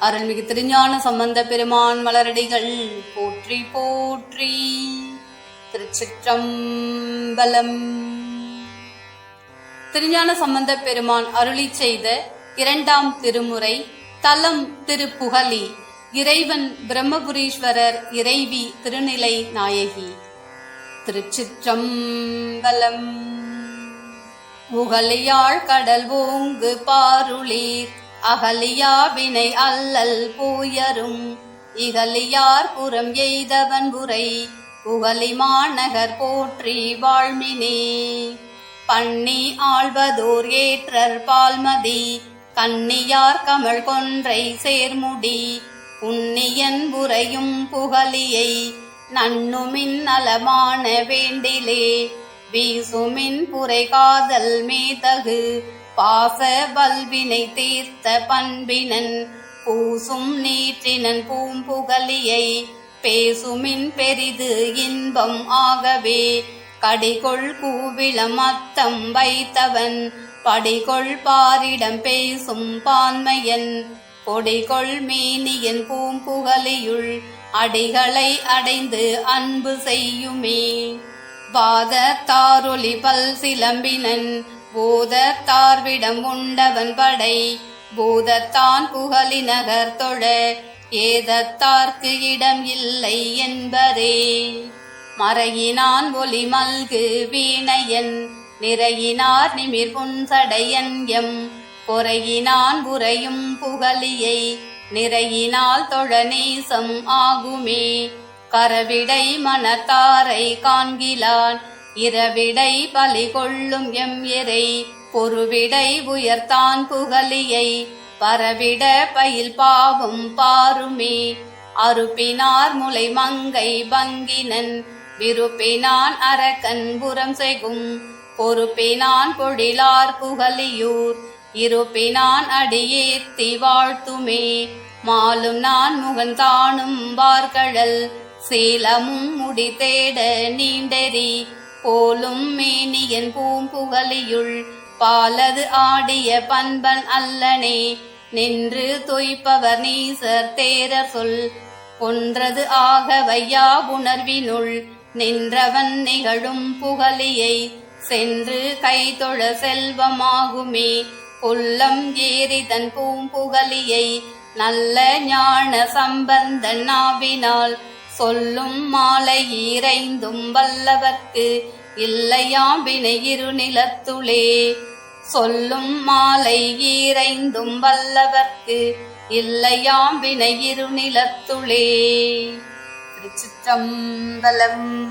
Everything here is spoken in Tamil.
அருள்மிகு திருஞான சம்பந்த பெருமான் மலரடிகள். போற்றி போற்றி. திருச்சிற்றம்பலம். திருஞான சம்பந்த பெருமான் அருளி செய்த இரண்டாம் திருமுறை தலம் திருப்புகலி இறைவன் பிரம்மபுரீஸ்வரர் இறைவி திருநிலை நாயகி. திருச்சிற்றம்பலம். உகலியாழ் கடல் ஓங்கு பாருளீர் அகலியாவினை அல்லல் போயரும் இகலியார் புறம் எய்தவன் புரை புகலி மாநகர் போற்றி வாழ்மினே. பண்ணி ஆழ்வதோர் ஏற்றர் பால்மதி கன்னியார் கமழ் கொன்றை சேர்முடி. உன்னியன் புரையும் புகலியை நன்னுமின் நலமான வேண்டிலே. வீசுமின் புரை காதல் மேதகு பாச வல்வினை தீர்த்த பண்பினன் பூசும் நீற்றினன் பூம்புகலியை பேசுமின் பெரிது இன்பம் ஆகவே. கடிகொள் கூவிளம் அத்தம் வைத்தவன் படிகொள் பாரிடம் பேசும் பான்மையன். கொடிகொள் மேனியன் பூம்புகலியுள் அடிகளை அடைந்து அன்பு செய்யுமே. வாத தாரொலி பல் சிலம்பினன் பூதத்தார்விடம் உண்டவன் படை. பூதத்தான் புகழி நகர் தொழ. ஏதத்தார்க்கு இடம் இல்லை என்பரே மறையினான் ஒலி மல்கு வீணையன். நிறையினார் நிமிர் புன்சடையன் எம். பொறையினான் புரையும் புகழியை. நிறையினால் தொழநேசம் ஆகுமே. கரவிடை மனத்தாரை காண்கிலான். இரவிடை பலி கொள்ளும் எம் இறை பொருவிடை உயர்த்தான் புகலியை பரவிட பயில் பாவும் பாருமே. அறுப்பினார் முளை மங்கை பங்கினன் விருப்பினான் அரக்கன் புறம் செய்கும் பொறுப்பினான் பொழிலார் புகலியூர் இருப்பினான் அடியேத்தி வாழ்த்துமே. மாலும் நான் முகன் தானும் வார்கழல் சீலமும் முடி தேட நீண்டெறி. போலும் மேனியன் பூம்புகலியுள் பாலது ஆடிய பண்பன் அல்லனே. நின்று தொய்ப்பவர் நீசர் தேரர் சொல் ஒன்றது ஆகவையா உணர்வினுள் நின்றவன் நிகழும் புகழியை சென்று கைதொழ செல்வமாகுமே. புல்லம் ஏறி தன் பூம்புகலியை நல்ல ஞான சம்பந்தன் நாவினால் சொல்லும் மாலை இறைந்தும் வல்லவர்க்கு இல்லையாம் வினையிரு நிலத்துளே. சொல்லும் மாலை ஈரைந்தும் வல்லவர்க்கு இல்லையாம் வினையிரு நிலத்துளே. திருச்சிற்றம்பலம்